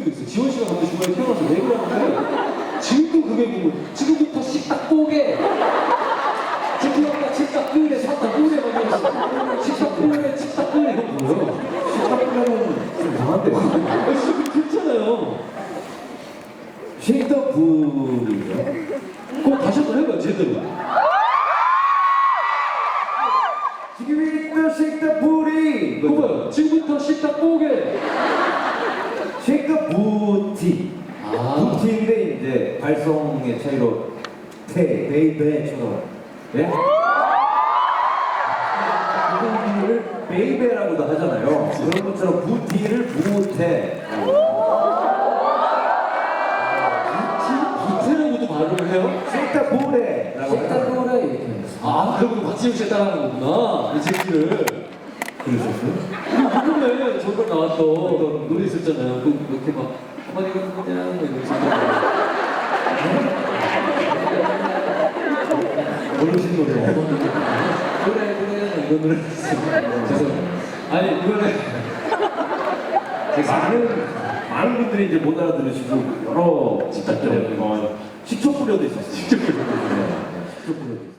적이 있어요. 지원 씨가 근데 중간에 태어나서 랩을 하는데 지금도 그게 보고 지금부터 식탁 뽀개 지금부터 식탁 끓래 식탁 이러면서 식탁 끓래 식탁 끓래 이거 뭐예요? 시작하면 좀 이상한데. 아, 진짜 그렇잖아요. 쉐이더 부이죠. 그거 다시 한번 해봐요 제대로. 지금부터 쉐이더 부리. 그거. 지금부터 식탁 뽀개. 부티. 아. 부티인데 이제 발성의 차이로 테, 베이베처럼. 예? 부티를 베이베라고도 하잖아요. 그런 것처럼 부티를 부테. 부테라고도 발음을 해요? 부레라고 하잖아요. 뽀개 이렇게. 아 그럼 박지영 씨가 따라하는 거구나 이 제키를. 그러셨어요? 이번에 저번 나왔던 노래 있었잖아요. 그 이렇게 막 어머니가 그냥 뭐 이러면서 어르신 노래. 그래 그래 이런 노래 있었어요. 죄송합니다. 아니 이번에 많은 많은 분들이 이제 못 알아들으시고 여러 집단적 어, 식초 뿌려도 있었어요. 네, 식초 뿌려도 있었어요.